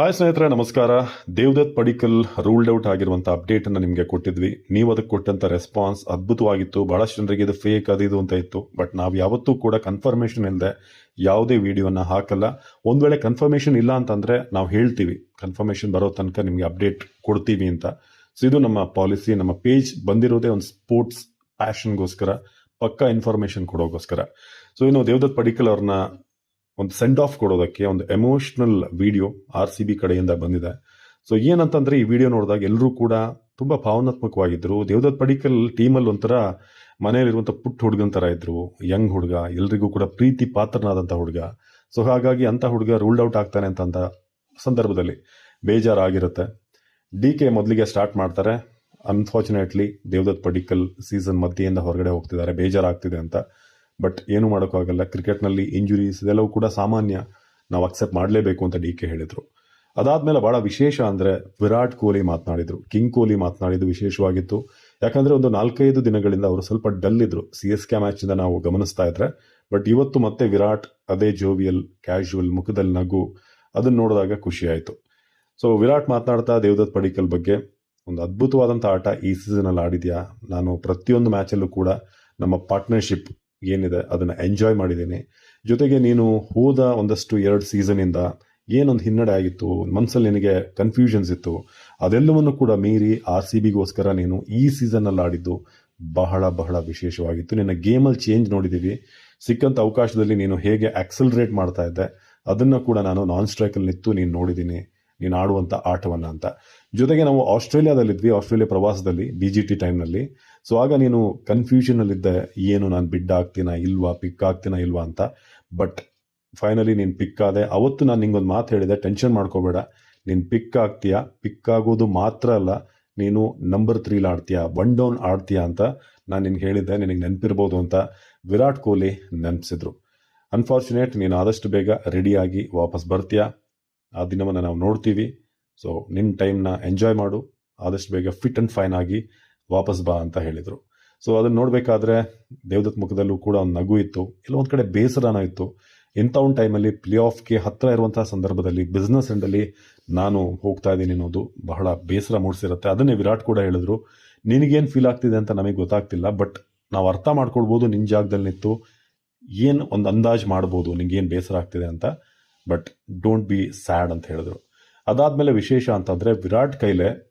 Hi ಸ್ನೇಹಿತರೆ, ನಮಸ್ಕಾರ. Devdutt Padikkal ruled out ಆಗಿರುವಂತ ಅಪ್ಡೇಟ್ ಅನ್ನ ನಿಮಗೆ ಕೊಟ್ಟಿದ್ವಿ. ನೀವು ಅದಕ್ಕೆ ಕೊಟ್ಟಂತ ರೆಸ್ಪಾನ್ಸ್ ಅದ್ಭುತವಾಗಿತ್ತು. ಬಹಳಷ್ಟು ಜನರಿಗೆ ಇದು ಫೇಕ್ ಅದು ಇದು ಅಂತ ಇತ್ತು. ಬಟ್ ನಾವು ಯಾವತ್ತೂ ಕೂಡ ಕನ್ಫರ್ಮೇಶನ್ ಇಲ್ಲದೆ ಯಾವುದೇ ವಿಡಿಯೋನ ಹಾಕಲ್ಲ. ಒಂದ್ ವೇಳೆ ಕನ್ಫರ್ಮೇಶನ್ ಇಲ್ಲ ಅಂತಂದ್ರೆ ನಾವು ಹೇಳ್ತೀವಿ. ಕನ್ಫರ್ಮೇಶನ್ ಬರೋ ತನಕ ನಿಮಗೆ ಅಪ್ಡೇಟ್ ಕೊಡ್ತೀವಿ ಅಂತ. ಸೊ ಇದು ನಮ್ಮ ಪಾಲಿಸಿ ನಮ್ಮ ಪೇಜ್ ಬಂದಿರೋದೇ ಒಂದು ಸ್ಪೋರ್ಟ್ಸ್ ಪ್ಯಾಷನ್ಗೋಸ್ಕರ ಪಕ್ಕಾ ಇನ್ಫಾರ್ಮೇಶನ್ ಕೊಡೋಗೋಸ್ಕರ. ಸೊ ಇನ್ನು ದೇವದತ್ ಪಡಿಕಲ್ ಅವ್ರನ್ನ ಒಂದು ಸೆಂಡ್ ಆಫ್ ಕೊಡೋದಕ್ಕೆ ಒಂದು emotional video R C B ಕಡೆಯಿಂದ ಬಂದಿದೆ. ಸೊ ಏನಂತಂದ್ರೆ ಈ ವಿಡಿಯೋ ನೋಡಿದಾಗ ಎಲ್ಲರೂ ಕೂಡ ತುಂಬಾ ಭಾವನಾತ್ಮಕವಾಗಿದ್ರು. ದೇವದತ್ ಪಡಿಕಲ್ ಟೀಮಲ್ಲಿ ಒಂಥರ ಮನೆಯಲ್ಲಿರುವಂಥ ಪುಟ್ಟ ಹುಡುಗನ ಥರ ಇದ್ದರು ಯಂಗ್ ಹುಡುಗ, ಎಲ್ರಿಗೂ ಕೂಡ ಪ್ರೀತಿ ಪಾತ್ರನಾದಂಥ ಹುಡುಗ. ಸೊ ಹಾಗಾಗಿ ಅಂತ ಹುಡುಗ ರೂಲ್ಡ್ ಔಟ್ ಆಗ್ತಾನೆ ಅಂತಂದ ಸಂದರ್ಭದಲ್ಲಿ ಬೇಜಾರಾಗಿರುತ್ತೆ. ಡಿ ಕೆ ಮೊದಲಿಗೆ ಸ್ಟಾರ್ಟ್ ಮಾಡ್ತಾರೆ. ಅನ್ಫಾರ್ಚುನೇಟ್ಲಿ ದೇವದತ್ ಪಡಿಕಲ್ ಸೀಸನ್ ಮಧ್ಯೆಯಿಂದ ಹೊರಗಡೆ ಹೋಗ್ತಿದ್ದಾರೆ. ಬೇಜಾರಾಗ್ತಿದೆ ಅಂತ. ಬಟ್ ಏನು ಮಾಡೋಕ್ಕಾಗಲ್ಲ. ಕ್ರಿಕೆಟ್ನಲ್ಲಿ ಇಂಜುರೀಸ್ ಇದೆಲ್ಲವೂ ಕೂಡ ಸಾಮಾನ್ಯ ನಾವು ಅಕ್ಸೆಪ್ಟ್ ಮಾಡಲೇಬೇಕು ಅಂತ ಡಿ ಕೆ ಹೇಳಿದರು. ಅದಾದ್ಮೇಲೆ ಬಹಳ ವಿಶೇಷ ಅಂದ್ರೆ ವಿರಾಟ್ ಕೊಹ್ಲಿ ಮಾತನಾಡಿದ್ರು. ಕಿಂಗ್ ಕೊಹ್ಲಿ ಮಾತನಾಡಿದ್ದು ವಿಶೇಷವಾಗಿತ್ತು. ಯಾಕಂದ್ರೆ ಒಂದು ನಾಲ್ಕೈದು ದಿನಗಳಿಂದ ಅವರು ಸ್ವಲ್ಪ ಡಲ್ ಇದ್ರು. ಸಿ ಎಸ್ ಕೆ ಮ್ಯಾಚ್ ಇಂದ ನಾವು ಗಮನಿಸ್ತಾ ಇದ್ರೆ. ಬಟ್ ಇವತ್ತು ಮತ್ತೆ ವಿರಾಟ್ ಅದೇ ಜೋವಿಯಲ್ ಕ್ಯಾಶುವಲ್ ಮುಖದಲ್ಲಿ ನಗು. ಅದನ್ನ ನೋಡಿದಾಗ ಖುಷಿ ಆಯ್ತು. ಸೊ ವಿರಾಟ್ ಮಾತನಾಡ್ತಾ ದೇವದತ್ ಪಡಿಕಲ್ ಬಗ್ಗೆ ಒಂದು ಅದ್ಭುತವಾದಂಥ ಆಟ ಈ ಸೀಸನ್ ಅಲ್ಲಿ ಆಡಿದ್ಯಾ? ನಾನು ಪ್ರತಿಯೊಂದು ಮ್ಯಾಚಲ್ಲೂ ಕೂಡ ನಮ್ಮ ಪಾರ್ಟ್ನರ್ಶಿಪ್ ಏನಿದೆ ಅದನ್ನು ಎಂಜಾಯ್ ಮಾಡಿದ್ದೀನಿ. ಜೊತೆಗೆ ನೀನು ಹೋದ ಒಂದಷ್ಟು ಎರಡು ಸೀಸನಿಂದ ಏನೊಂದು ಹಿನ್ನಡೆ ಆಗಿತ್ತು ಮನಸ್ಸಲ್ಲಿ ನಿನಗೆ ಕನ್ಫ್ಯೂಷನ್ಸ್ ಇತ್ತು. ಅದೆಲ್ಲವನ್ನು ಕೂಡ ಮೀರಿ ಆರ್ ಸಿ ಬಿಗೋಸ್ಕರ ನೀನು ಈ ಸೀಸನ್ನಲ್ಲಿ ಆಡಿದ್ದು ಬಹಳ ಬಹಳ ವಿಶೇಷವಾಗಿತ್ತು. ನಿನ್ನ ಗೇಮಲ್ಲಿ ಚೇಂಜ್ ನೋಡಿದ್ದೀವಿ ಸಿಕ್ಕಂತ ಅವಕಾಶದಲ್ಲಿ ನೀನು ಹೇಗೆ ಆಕ್ಸಲ್ರೇಟ್ ಮಾಡ್ತಾ ಇದ್ದೆ, ಅದನ್ನು ಕೂಡ ನಾನು ನಾನ್ ಸ್ಟ್ರೈಕಲ್ಲಿ ನಿಂತು ನೀನು ನೋಡಿದ್ದೀನಿ ನೀನು ಆಡುವಂತ ಆಟವನ್ನ ಅಂತ. ಜೊತೆಗೆ ನಾವು ಆಸ್ಟ್ರೇಲಿಯಾದಲ್ಲಿದ್ವಿ, ಆಸ್ಟ್ರೇಲಿಯಾ ಪ್ರವಾಸದಲ್ಲಿ ಬಿ ಜಿ ಟಿ ಟೈಮ್ನಲ್ಲಿ ಸೊ ಆಗ ನೀನು ಕನ್ಫ್ಯೂಷನ್ ಅಲ್ಲಿದ್ದೆ ಏನು ನಾನು ಬಿಡ್ ಆಗ್ತೀನಾ ಇಲ್ವಾ ಪಿಕ್ ಆಗ್ತೀನಾ ಇಲ್ವಾ ಅಂತ. ಬಟ್ ಫೈನಲಿ ನೀನು ಪಿಕ್ ಆದೆ. ಅವತ್ತು ನಾನು ನಿಂಗೊಂದು ಮಾತು ಹೇಳಿದೆ ಟೆನ್ಷನ್ ಮಾಡ್ಕೋಬೇಡ. ನೀನು ಪಿಕ್ ಆಗ್ತೀಯಾ? ಪಿಕ್ ಆಗೋದು ಮಾತ್ರ ಅಲ್ಲ, ನೀನು ನಂಬರ್ ತ್ರೀಲಿ ಆಡ್ತೀಯಾ? ಒನ್ ಡೌನ್ ಆಡ್ತೀಯಾ ಅಂತ ನಾನು ನಿನ್ಗೆ ಹೇಳಿದ್ದೆ, ನಿನಗೆ ನೆನಪಿರ್ಬೋದು ಅಂತ ವಿರಾಟ್ ಕೊಹ್ಲಿ ನೆನಪಿಸಿದ್ರು. ಅನ್ಫಾರ್ಚುನೇಟ್ ನೀನು ಆದಷ್ಟು ಬೇಗ ರೆಡಿಯಾಗಿ ವಾಪಸ್ ಬರ್ತೀಯಾ? ಆ ದಿನವನ್ನು ನಾವು ನೋಡ್ತೀವಿ. ಸೊ ನಿನ್ನ ಟೈಮ್ನ ಎಂಜಾಯ್ ಮಾಡು. ಆದಷ್ಟು ಬೇಗ ಫಿಟ್ ಅಂಡ್ ಫೈನ್ ಆಗಿ ವಾಪಸ್ ಬಾ ಅಂತ ಹೇಳಿದರು. ಸೊ ಅದನ್ನ ನೋಡಬೇಕಾದ್ರೆ ದೇವದತ್ ಮುಖದಲ್ಲೂ ಕೂಡ ಒಂದು ನಗು ಇತ್ತು. ಕೆಲವೊಂದು ಕಡೆ ಬೇಸರನ ಇತ್ತು. ಇಂಥ ಒಂದು ಟೈಮಲ್ಲಿ ಪ್ಲೇ ಆಫ್ಗೆ ಹತ್ತಿರ ಇರುವಂತಹ ಸಂದರ್ಭದಲ್ಲಿ ಬಿಸ್ನೆಸ್ ಎಂಡಲ್ಲಿ ನಾನು ಹೋಗ್ತಾ ಇದ್ದೀನಿ ಅನ್ನೋದು ಬಹಳ ಬೇಸರ ಮೂಡಿಸಿರುತ್ತೆ. ಅದನ್ನೇ ವಿರಾಟ್ ಕೂಡ ಹೇಳಿದ್ರು. ನಿನಗೇನು ಫೀಲ್ ಆಗ್ತಿದೆ ಅಂತ ನಮಗೆ ಗೊತ್ತಾಗ್ತಿಲ್ಲ ಬಟ್ ನಾವು ಅರ್ಥ ಮಾಡ್ಕೊಳ್ಬೋದು ನಿನ್ನ ಜಾಗದಲ್ಲಿ ನಿಂತು ಏನು ಒಂದು ಅಂದಾಜು ಮಾಡ್ಬೋದು, ನಿಂಗೇನು ಬೇಸರ ಆಗ್ತಿದೆ ಅಂತ. ಬಟ್ ಡೋಂಟ್ ಬಿ ಸ್ಯಾಡ್ ಅಂತ ಹೇಳಿದ್ರು. ಅದಾದ್ಮೇಲೆ ವಿಶೇಷ ಅಂತಂದರೆ ವಿರಾಟ್ ಕೈಲೆ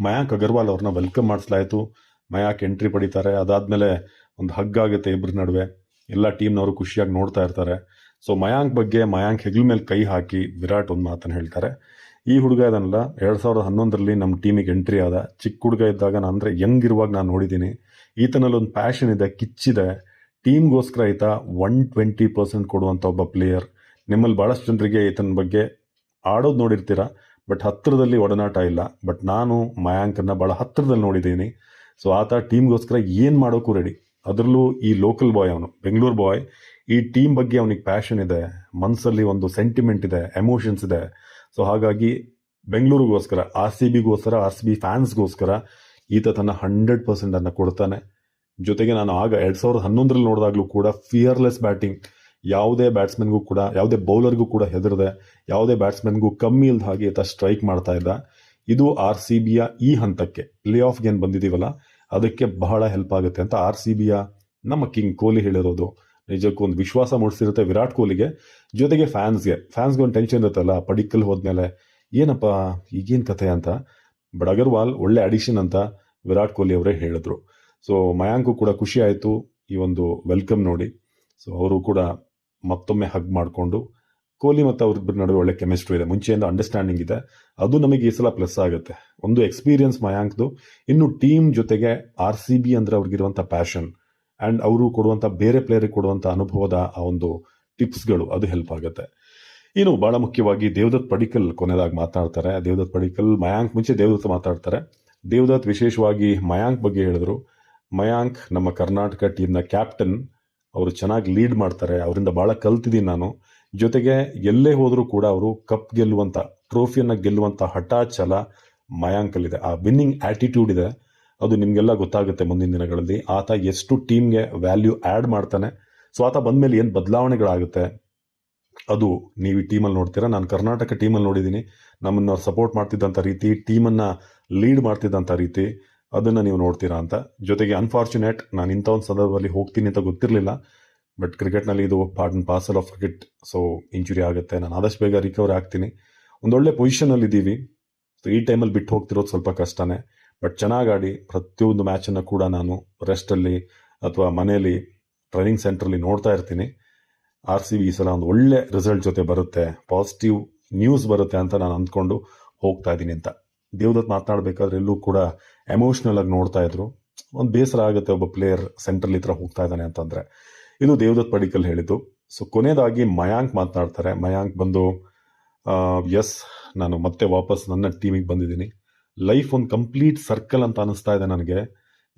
ಮಯಾಂಕ್ ಅಗರ್ವಾಲ್ ಅವ್ರನ್ನ ವೆಲ್ಕಮ್ ಮಾಡಿಸ್ಲಾಯಿತು. ಮಯಾಂಕ್ ಎಂಟ್ರಿ ಪಡಿತಾರೆ. ಅದಾದ್ಮೇಲೆ ಒಂದು ಹಗ್ ಆಗುತ್ತೆ ಇಬ್ಬರ ನಡುವೆ. ಎಲ್ಲ ಟೀಮ್ನವರು ಖುಷಿಯಾಗಿ ನೋಡ್ತಾ ಇರ್ತಾರೆ. ಸೊ ಮಯಾಂಕ್ ಬಗ್ಗೆ ಮಯಾಂಕ್ ಹೆಗ್ಲ ಮೇಲೆ ಕೈ ಹಾಕಿ ವಿರಾಟ್ ಒಂದು ಮಾತನ್ನು ಹೇಳ್ತಾರೆ. ಈ ಹುಡುಗ ಇದನ್ನಲ್ಲ, ಎರಡು ಸಾವಿರದ ಹನ್ನೊಂದರಲ್ಲಿ ನಮ್ಮ ಟೀಮಿಗೆ ಎಂಟ್ರಿ ಆದ. ಚಿಕ್ಕ ಹುಡುಗ ಇದ್ದಾಗ ನಾನು ಅಂದ್ರೆ ಯಂಗ್ ಇರುವಾಗ ನಾನು ನೋಡಿದ್ದೀನಿ ಈತನಲ್ಲಿ ಒಂದು ಪ್ಯಾಷನ್ ಇದೆ, ಕಿಚ್ಚಿದೆ. ಟೀಮ್ಗೋಸ್ಕರ ಆಯ್ತಾ ಒನ್ ಟ್ವೆಂಟಿ ಪರ್ಸೆಂಟ್ ಕೊಡುವಂಥ ಒಬ್ಬ ಪ್ಲೇಯರ್ ನಿಮ್ಮಲ್ಲಿ ಬಹಳಷ್ಟು ಜನರಿಗೆ ಈತನ ಬಗ್ಗೆ ಆಡೋದು ನೋಡಿರ್ತೀರ, ಬಟ್ ಹತ್ತಿರದಲ್ಲಿ ಒಡನಾಟ ಇಲ್ಲ. ಬಟ್ ನಾನು ಮಯಾಂಕನ್ನ ಬಹಳ ಹತ್ತಿರದಲ್ಲಿ ನೋಡಿದ್ದೀನಿ. ಸೊ, ಆತ ಟೀಮ್ಗೋಸ್ಕರ ಏನು ಮಾಡೋಕ್ಕೂ ರೆಡಿ ಅದರಲ್ಲೂ ಈ ಲೋಕಲ್ ಬಾಯ್ ಅವನು, ಬೆಂಗಳೂರು ಬಾಯ್ ಈ ಟೀಮ್ ಬಗ್ಗೆ ಅವನಿಗೆ ಪ್ಯಾಷನ್ ಇದೆ ಮನಸ್ಸಲ್ಲಿ ಒಂದು ಸೆಂಟಿಮೆಂಟ್ ಇದೆ ಎಮೋಷನ್ಸ್ ಇದೆ. ಸೊ, ಹಾಗಾಗಿ ಬೆಂಗಳೂರಿಗೋಸ್ಕರ, ಆರ್ ಸಿ ಬಿಗೋಸ್ಕರ, ಆರ್ ಸಿ ಬಿ ಫ್ಯಾನ್ಸ್ಗೋಸ್ಕರ ಈತ ತನ್ನ ಹಂಡ್ರೆಡ್ ಪರ್ಸೆಂಟನ್ನು ಕೊಡ್ತಾನೆ. ಜೊತೆಗೆ ನಾನು ಆಗ ಎರಡು ಸಾವಿರದ ಹನ್ನೊಂದರಲ್ಲಿ ನೋಡಿದಾಗಲೂ ಕೂಡ ಫಿಯರ್ಲೆಸ್ ಬ್ಯಾಟಿಂಗ್ ಯಾವುದೇ ಬ್ಯಾಟ್ಸ್ಮನ್ಗೂ ಕೂಡ, ಯಾವುದೇ ಬೌಲರ್ಗೂ ಕೂಡ ಹೆದರದೆ, ಯಾವುದೇ ಬ್ಯಾಟ್ಸ್ಮನ್ಗೂ ಕಮ್ಮಿ ಇಲ್ಲದ ಹಾಗೆ ಈತ ಸ್ಟ್ರೈಕ್ ಮಾಡ್ತಾ ಇದ್ದ. ಇದು ಆರ್ ಸಿ ಬಿಯ ಈ ಹಂತಕ್ಕೆ ಪ್ಲೇ ಆಫ್ಗೆ ಏನು ಬಂದಿದ್ದೀವಲ್ಲ ಅದಕ್ಕೆ ಬಹಳ ಹೆಲ್ಪ್ ಆಗುತ್ತೆ ಅಂತ ಆರ್ ಸಿ ಬಿಯ ನಮ್ಮ ಕಿಂಗ್ ಕೊಹ್ಲಿ ಹೇಳಿರೋದು. ನಿಜಕ್ಕೂ ಒಂದು ವಿಶ್ವಾಸ ಮೂಡಿಸಿರುತ್ತೆ ವಿರಾಟ್ ಕೊಹ್ಲಿಗೆ. ಜೊತೆಗೆ ಫ್ಯಾನ್ಸ್ಗೆ ಫ್ಯಾನ್ಸ್ಗೆ ಒಂದು ಟೆನ್ಷನ್ ಇರುತ್ತಲ್ಲ, ಪಡಿಕಲ್ ಹೋದ್ಮೇಲೆ, ಏನಪ್ಪ, ಈಗೇನ್ ಕಥೆ ಅಂತ? ಬಟ್ ಅಗರ್ವಾಲ್ ಒಳ್ಳೆ ಅಡಿಷನ್ ಅಂತ ವಿರಾಟ್ ಕೊಹ್ಲಿ ಅವರೇ ಹೇಳಿದ್ರು. ಸೊ, ಮಯಾಂಕು ಕೂಡ ಖುಷಿ ಆಯಿತು ಈ ಒಂದು ವೆಲ್ಕಮ್ ನೋಡಿ. ಸೊ, ಅವರು ಕೂಡ ಮತ್ತೊಮ್ಮೆ ಹಗ್ ಮಾಡಿಕೊಂಡು ಕೊಹ್ಲಿ ಮತ್ತು ಅವ್ರಿಬ್ಬರ ನಡುವೆ ಒಳ್ಳೆ ಕೆಮಿಸ್ಟ್ರಿ ಇದೆ. ಮುಂಚೆಯಿಂದ ಅಂಡರ್ಸ್ಟ್ಯಾಂಡಿಂಗ್ ಇದೆ. ಅದು ನಮಗೆ ಈ ಸಲ ಪ್ಲಸ್ ಆಗುತ್ತೆ. ಒಂದು ಎಕ್ಸ್ಪೀರಿಯನ್ಸ್ ಮಯಾಂಕ್ದು. ಇನ್ನು ಟೀಮ್ ಜೊತೆಗೆ ಆರ್ ಸಿ ಬಿ ಅಂದ್ರೆ ಅವ್ರಿಗಿರುವಂಥ ಪ್ಯಾಷನ್ ಅಂಡ್ ಅವರು ಕೊಡುವಂಥ ಬೇರೆ ಪ್ಲೇಯರಿಗೆ ಕೊಡುವಂಥ ಅನುಭವದ ಆ ಒಂದು ಟಿಪ್ಸ್ಗಳು ಅದು ಹೆಲ್ಪ್ ಆಗುತ್ತೆ. ಇನ್ನು ಬಹಳ ಮುಖ್ಯವಾಗಿ ದೇವದತ್ ಪಡಿಕಲ್ ಕೊನೆಯದಾಗಿ ಮಾತಾಡ್ತಾರೆ. ದೇವದತ್ ಪಡಿಕಲ್, ಮಯಾಂಕ್ ಮುಂಚೆ ದೇವದತ್ ಮಾತಾಡ್ತಾರೆ. ದೇವದತ್ ವಿಶೇಷವಾಗಿ ಮಯಾಂಕ್ ಬಗ್ಗೆ ಹೇಳಿದ್ರು. ಮಯಾಂಕ್ ನಮ್ಮ ಕರ್ನಾಟಕ ಟೀಮ್ನ ಕ್ಯಾಪ್ಟನ್ ಅವರು ಚೆನ್ನಾಗಿ ಲೀಡ್ ಮಾಡ್ತಾರೆ, ಅವರಿಂದ ಬಹಳ ಕಲ್ತಿದ್ದೀನಿ ನಾನು. ಜೊತೆಗೆ ಎಲ್ಲೇ ಹೋದರೂ ಕೂಡ ಅವರು ಕಪ್ ಗೆಲ್ಲುವಂಥ ಟ್ರೋಫಿಯನ್ನ ಗೆಲ್ಲುವಂಥ ಹಠ ಛಲ ಮಯಾಂಕಲ್ಲಿದೆ ಆ ವಿನ್ನಿಂಗ್ ಆ್ಯಟಿಟ್ಯೂಡ್ ಇದೆ. ಅದು ನಿಮಗೆಲ್ಲ ಗೊತ್ತಾಗುತ್ತೆ ಮುಂದಿನ ದಿನಗಳಲ್ಲಿ. ಆತ ಎಷ್ಟು ಟೀಮ್ಗೆ ವ್ಯಾಲ್ಯೂ ಆ್ಯಡ್ ಮಾಡ್ತಾನೆ. ಸೊ ಆತ ಬಂದಮೇಲೆ ಏನು ಬದಲಾವಣೆಗಳಾಗುತ್ತೆ? ಅದು ನೀವು ಈ ಟೀಮಲ್ಲಿ ನೋಡ್ತೀರಾ. ನಾನು ಕರ್ನಾಟಕ ಟೀಮಲ್ಲಿ ನೋಡಿದ್ದೀನಿ ನಮ್ಮನ್ನು ಸಪೋರ್ಟ್ ಮಾಡ್ತಿದ್ದಂಥ ರೀತಿ ಟೀಮನ್ನು ಲೀಡ್ ಮಾಡ್ತಿದ್ದಂಥ ರೀತಿ. ಅದನ್ನು ನೀವು ನೋಡ್ತೀರಾ ಅಂತ. ಜೊತೆಗೆ ಅನ್ಫಾರ್ಚುನೇಟ್ ನಾನು ಇಂಥ ಒಂದು ಸಂದರ್ಭದಲ್ಲಿ ಹೋಗ್ತೀನಿ ಅಂತ ಗೊತ್ತಿರಲಿಲ್ಲ. ಬಟ್ ಕ್ರಿಕೆಟ್ನಲ್ಲಿ ಇದು part and parcel of cricket so injury ಆಗುತ್ತೆ. ನಾನು ಆದಷ್ಟು ಬೇಗ ರಿಕವರ್ ಆಗ್ತೀನಿ. ಒಂದೊಳ್ಳೆ ಪೊಸಿಷನಲ್ಲಿ ಇದ್ದೀವಿ. ಸೊ ಈ ಟೈಮಲ್ಲಿ ಬಿಟ್ಟು ಹೋಗ್ತಿರೋದು ಸ್ವಲ್ಪ ಕಷ್ಟನೇ. ಬಟ್ ಚೆನ್ನಾಗಿ ಆಡಿ, ಪ್ರತಿಯೊಂದು ಮ್ಯಾಚನ್ನು ಕೂಡ ನಾನು ರೆಸ್ಟಲ್ಲಿ ಅಥವಾ ಮನೆಯಲ್ಲಿ ಟ್ರೈನಿಂಗ್ ಸೆಂಟ್ರಲ್ಲಿ ನೋಡ್ತಾ ಇರ್ತೀನಿ. ಆರ್ ಸಿ ಬಿ ಈ ಸಲ ಒಂದು ಒಳ್ಳೆ ರಿಸಲ್ಟ್ ಜೊತೆ ಬರುತ್ತೆ. ಪಾಸಿಟಿವ್ ನ್ಯೂಸ್ ಬರುತ್ತೆ ಅಂತ ನಾನು ಅಂದ್ಕೊಂಡು ಹೋಗ್ತಾ ಇದ್ದೀನಿ ಅಂತ. ದೇವದತ್ ಮಾತನಾಡಬೇಕಾದ್ರೆ ಎಲ್ಲೂ ಕೂಡ ಎಮೋಷನಲ್ ಆಗಿ ನೋಡ್ತಾ ಇದ್ರು. ಒಂದು ಬೇಸರ ಆಗುತ್ತೆ ಒಬ್ಬ ಪ್ಲೇಯರ್ ಸೆಂಟ್ರಲ್ಲಿ ಹತ್ರ ಹೋಗ್ತಾ ಇದ್ದಾನೆ ಅಂತಂದ್ರೆ. ಇದು ದೇವದತ್ ಪಡಿಕಲ್ ಹೇಳಿದ್ದು ಸೊ ಕೊನೆಯದಾಗಿ ಮಯಾಂಕ್ ಮಾತನಾಡ್ತಾರೆ. ಮಯಾಂಕ್ ಬಂದು ಎಸ್ ನಾನು ಮತ್ತೆ ವಾಪಸ್ ನನ್ನ ಟೀಮಿಗೆ ಬಂದಿದ್ದೀನಿ. ಲೈಫ್ ಒಂದು ಕಂಪ್ಲೀಟ್ ಸರ್ಕಲ್ ಅಂತ ಅನಿಸ್ತಾ ಇದೆ ನನಗೆ.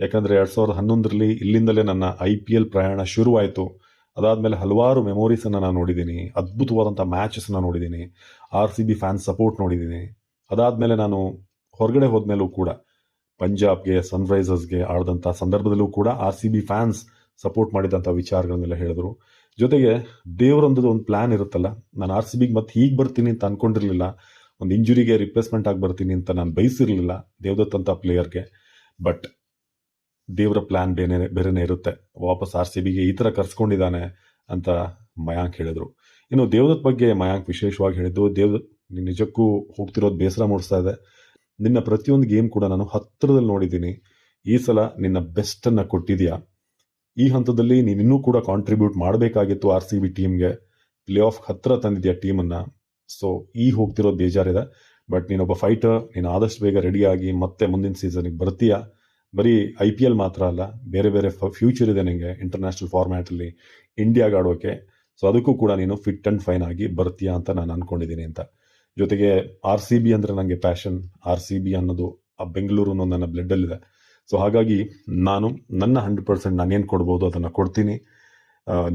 ಯಾಕಂದರೆ ಎರಡು ಸಾವಿರದ ಹನ್ನೊಂದರಲ್ಲಿ ಇಲ್ಲಿಂದಲೇ ನನ್ನ ಐ ಪಿ ಎಲ್ ಪ್ರಯಾಣ ಶುರುವಾಯಿತು. ಅದಾದಮೇಲೆ ಹಲವಾರು ಮೆಮೊರೀಸನ್ನು ನಾನು ನೋಡಿದ್ದೀನಿ. ಅದ್ಭುತವಾದಂಥ ಮ್ಯಾಚಸ್ನ ನೋಡಿದ್ದೀನಿ. R C B fans support ನೋಡಿದ್ದೀನಿ. ಅದಾದಮೇಲೆ ನಾನು ಹೊರಗಡೆ ಹೋದ್ಮೇಲೂ ಕೂಡ, ಪಂಜಾಬ್ಗೆ, ಸನ್ರೈಸರ್ಸ್ಗೆ ಆಡಿದಂಥ ಸಂದರ್ಭದಲ್ಲೂ ಕೂಡ R C B fans support ಮಾಡಿದಂಥ ವಿಚಾರಗಳನ್ನೆಲ್ಲ ಹೇಳಿದ್ರು. ಜೊತೆಗೆ ದೇವರೊಂದು ಒಂದು ಪ್ಲಾನ್ ಇರುತ್ತಲ್ಲ, ನಾನು ಆರ್ ಸಿ ಬಿಗೆ ಮತ್ತೆ ಹೀಗೆ ಬರ್ತೀನಿ ಅಂತ ಅಂದ್ಕೊಂಡಿರಲಿಲ್ಲ ಒಂದು ಇಂಜುರಿಗೆ ರಿಪ್ಲೇಸ್ಮೆಂಟ್ ಆಗಿ ಬರ್ತೀನಿ ಅಂತ ನಾನು ಬಯಸಿರಲಿಲ್ಲ ದೇವದತ್ ಪ್ಲೇಯರ್ಗೆ. ಬಟ್ ದೇವರ ಪ್ಲಾನ್ ಬೇರೆ ಬೇರೆನೇ ಇರುತ್ತೆ, ವಾಪಸ್ ಆರ್ ಸಿ ಬಿಗೆ ಈ ಥರ ಕರ್ಸ್ಕೊಂಡಿದ್ದಾನೆ ಅಂತ ಮಯಾಂಕ್ ಹೇಳಿದರು. ಇನ್ನು ದೇವದತ್ ಬಗ್ಗೆ ಮಯಾಂಕ್ ವಿಶೇಷವಾಗಿ ಹೇಳಿದ್ದು ನೀನ್ ನಿಜಕ್ಕೂ ಹೋಗ್ತಿರೋದು ಬೇಸರ ಮೂಡಿಸ್ತಾ ಇದೆ. ನಿನ್ನ ಪ್ರತಿಯೊಂದು ಗೇಮ್ ಕೂಡ ನಾನು ಹತ್ತಿರದಲ್ಲಿ ನೋಡಿದ್ದೀನಿ. ಈ ಸಲ ನಿನ್ನ ಬೆಸ್ಟನ್ನು ಕೊಟ್ಟಿದ್ಯಾ? ಈ ಹಂತದಲ್ಲಿ ನೀನು ಇನ್ನೂ ಕೂಡ ಕಾಂಟ್ರಿಬ್ಯೂಟ್ ಮಾಡಬೇಕಾಗಿತ್ತು ಆರ್ ಸಿ ಬಿ ಟೀಮ್ಗೆ ಪ್ಲೇ ಆಫ್ ಹತ್ತಿರ ತಂದಿದ್ಯಾ ಟೀಮನ್ನು ಸೊ ಈ ಹೋಗ್ತಿರೋದು ಬೇಜಾರಿದೆ. ಬಟ್ ನೀನೊಬ್ಬ ಫೈಟರ್ ನೀನು ಆದಷ್ಟು ಬೇಗ ರೆಡಿಯಾಗಿ ಮತ್ತೆ ಮುಂದಿನ ಸೀಸನಿಗೆ ಬರ್ತೀಯಾ? ಬರೀ ಐ ಪಿ ಎಲ್ ಮಾತ್ರ ಅಲ್ಲ, ಬೇರೆ ಬೇರೆ ಫ್ಯೂಚರ್ ಇದೆ ನಿಮಗೆ ಇಂಟರ್ನ್ಯಾಷನಲ್ ಫಾರ್ಮ್ಯಾಟಲ್ಲಿ ಇಂಡಿಯಾಗೆ ಆಡೋಕೆ. ಸೊ ಅದಕ್ಕೂ ಕೂಡ ನೀನು ಫಿಟ್ ಆ್ಯಂಡ್ ಫೈನ್ ಆಗಿ ಬರ್ತೀಯಾ ಅಂತ ನಾನು ಅಂದ್ಕೊಂಡಿದ್ದೀನಿ ಅಂತ. ಜೊತೆಗೆ ಆರ್ ಸಿ ಬಿ ಅಂದರೆ ನನಗೆ ಪ್ಯಾಷನ್ ಆರ್ ಸಿ ಬಿ ಅನ್ನೋದು ಆ ಬೆಂಗಳೂರು ಅನ್ನೋದು ನನ್ನ ಬ್ಲಡ್ಡಲ್ಲಿದೆ ಸೊ ಹಾಗಾಗಿ ನಾನು, ನನ್ನ ಹಂಡ್ರೆಡ್ ಪರ್ಸೆಂಟ್ ನಾನೇನು ಕೊಡ್ಬೋದು ಅದನ್ನು ಕೊಡ್ತೀನಿ.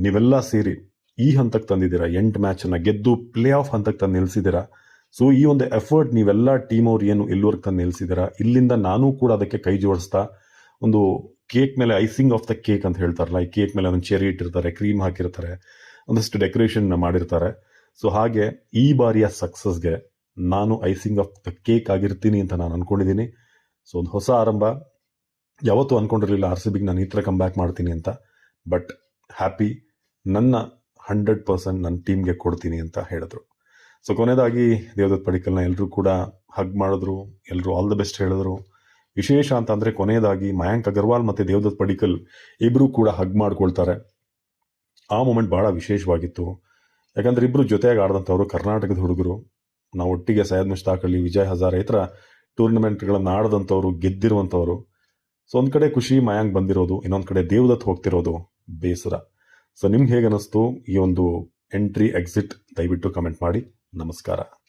ನೀವೆಲ್ಲ ಸೇರಿ ಈ ಹಂತಕ್ಕೆ ತಂದಿದ್ದೀರಾ, ಎಂಟು ಮ್ಯಾಚನ್ನು ಗೆದ್ದು ಪ್ಲೇ ಆಫ್ ಹಂತಕ್ಕೆ ತಂದು ನಿಲ್ಲಿಸಿದ್ದೀರಾ ಸೊ ಈ ಒಂದು ಎಫರ್ಟ್ ನೀವೆಲ್ಲ ಟೀಮ್ ಅವ್ರು ಏನು ಎಲ್ಲಿವರೆಗೆ ತಂದು ನಿಲ್ಲಿಸಿದ್ದೀರಾ ಇಲ್ಲಿಂದ ನಾನು ಕೂಡ ಅದಕ್ಕೆ ಕೈ ಜೋಡಿಸ್ತಾ ಒಂದು ಕೇಕ್ ಮೇಲೆ ಐಸಿಂಗ್ ಆಫ್ ದ ಕೇಕ್ ಅಂತ ಹೇಳ್ತಾರಲ್ಲ ಈ ಕೇಕ್ ಮೇಲೆ ಒಂದು ಚೆರಿ ಇಟ್ಟಿರ್ತಾರೆ ಕ್ರೀಮ್ ಹಾಕಿರ್ತಾರೆ, ಒಂದಷ್ಟು ಡೆಕೋರೇಷನ್ ಮಾಡಿರ್ತಾರೆ. ಸೊ ಹಾಗೆ ಈ ಬಾರಿಯ ಸಕ್ಸಸ್ಗೆ ನಾನು ಐಸಿಂಗ್ ಆಫ್ ದ ಕೇಕ್ ಆಗಿರ್ತೀನಿ ಅಂತ ನಾನು ಅಂದ್ಕೊಂಡಿದ್ದೀನಿ ಸೊ ಒಂದು ಹೊಸ ಆರಂಭ. ಯಾವತ್ತೂ ಅನ್ಕೊಂಡಿರಲಿಲ್ಲ ಆರ್ ಸಿ ಬಿಗೆ ನಾನು ಈ ಥರ ಕಮ್ ಮಾಡ್ತೀನಿ ಅಂತ. ಬಟ್ ಹ್ಯಾಪಿ ನನ್ನ ಹಂಡ್ರೆಡ್ ಪರ್ಸೆಂಟ್ ನನ್ನ ಟೀಮ್ಗೆ ಕೊಡ್ತೀನಿ ಅಂತ ಹೇಳಿದ್ರು. ಸೊ ಕೊನೆಯದಾಗಿ ದೇವದತ್ ಪಡಿಕಲ್ನ ಎಲ್ಲರೂ ಕೂಡ ಹಗ್ ಮಾಡಿದ್ರು. ಎಲ್ಲರೂ ಆಲ್ ದ ಬೆಸ್ಟ್ ಹೇಳಿದ್ರು. ವಿಶೇಷ ಅಂತಂದರೆ ಕೊನೆಯದಾಗಿ ಮಯಾಂಕ್ ಅಗರ್ವಾಲ್ ಮತ್ತು ದೇವದತ್ ಪಡಿಕಲ್ ಇಬ್ಬರೂ ಕೂಡ ಹಗ್ ಮಾಡ್ಕೊಳ್ತಾರೆ. ಆ ಮೂಮೆಂಟ್ ಭಾಳ ವಿಶೇಷವಾಗಿತ್ತು. ಯಾಕಂದ್ರೆ ಇಬ್ಬರು ಜೊತೆಯಾಗಿ ಆಡಿದಂಥವ್ರು ಕರ್ನಾಟಕದ ಹುಡುಗರು, ನಾವು ಒಟ್ಟಿಗೆ ಸೈಯದ್ ಮುಷ್ತಾಕ್ ಅಲ್ಲಿ ವಿಜಯ್ ಹಜಾರ್ ಈ ಥರ ಟೂರ್ನಮೆಂಟ್ಗಳನ್ನು ಆಡದಂಥವ್ರು, ಗೆದ್ದಿರುವಂಥವ್ರು. ಸೊ ಒಂದು ಕಡೆ ಖುಷಿ ಮಯಾಂಗ್ ಬಂದಿರೋದು, ಇನ್ನೊಂದು ಕಡೆ ದೇವದತ್ ಹೋಗ್ತಿರೋದು ಬೇಸರ. ಸೊ ನಿಮ್ಗೆ ಹೇಗೆ ಅನ್ನಿಸ್ತು ಈ ಒಂದು ಎಂಟ್ರಿ, ಎಕ್ಸಿಟ್ ದಯವಿಟ್ಟು ಕಮೆಂಟ್ ಮಾಡಿ. ನಮಸ್ಕಾರ.